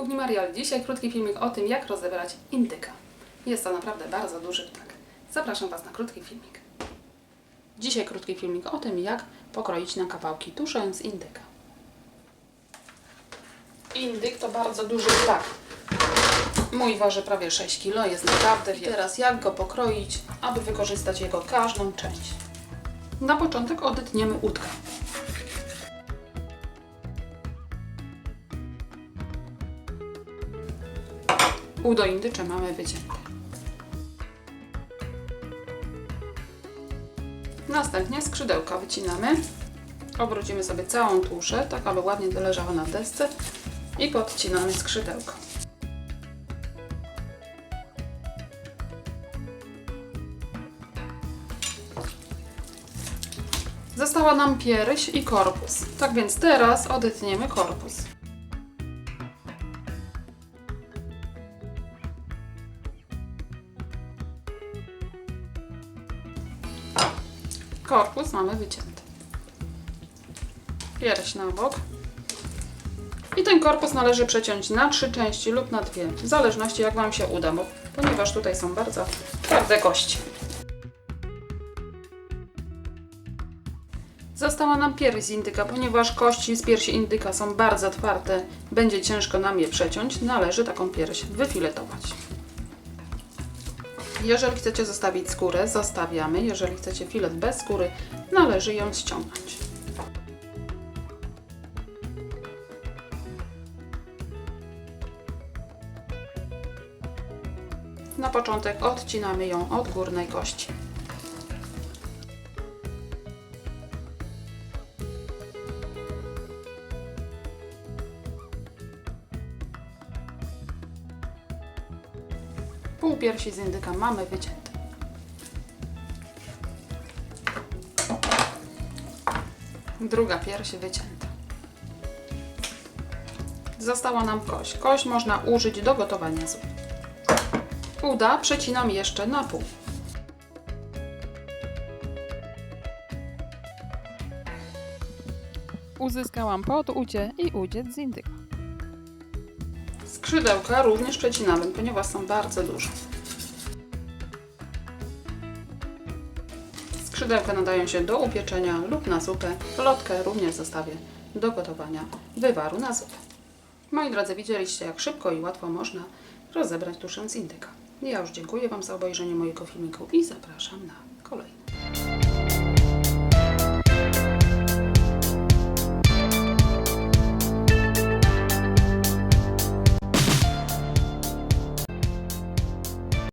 Kuchni Marial. Dzisiaj krótki filmik o tym, jak rozebrać indyka. Jest to naprawdę bardzo duży ptak. Zapraszam Was na krótki filmik. Dzisiaj krótki filmik o tym, jak pokroić na kawałki, tuszając indyka. Indyk to bardzo duży ptak. Mój waży prawie 6 kg, jest naprawdę wielki. Teraz jak go pokroić, aby wykorzystać jego każdą część. Na początek odetniemy łódkę. Udo indycze mamy wycięte. Następnie skrzydełka wycinamy. Obrócimy sobie całą tuszę, tak aby ładnie leżała na desce i podcinamy skrzydełka. Została nam pierś i korpus. Tak więc teraz odetniemy korpus. Korpus mamy wycięty. Pierś na bok. I ten korpus należy przeciąć na trzy części lub na dwie, w zależności jak Wam się uda, bo, ponieważ tutaj są bardzo twarde kości. Została nam pierś z indyka, ponieważ kości z piersi indyka są bardzo twarde, będzie ciężko nam je przeciąć, należy taką pierś wyfiletować. Jeżeli chcecie zostawić skórę, zostawiamy. Jeżeli chcecie filet bez skóry, należy ją ściągnąć. Na początek odcinamy ją od górnej kości. Pół piersi z indyka mamy wycięte. Druga pierś wycięta. Została nam kość. Kość można użyć do gotowania zup. Uda przecinam jeszcze na pół. Uzyskałam poducie i uciec z indyka. Skrzydełka również przecinamy, ponieważ są bardzo duże. Skrzydełka nadają się do upieczenia lub na zupę. Lotkę również zostawię do gotowania wywaru na zupę. Moi drodzy, widzieliście jak szybko i łatwo można rozebrać tuszę z indyka. Ja już dziękuję Wam za obejrzenie mojego filmiku i zapraszam na kolejny.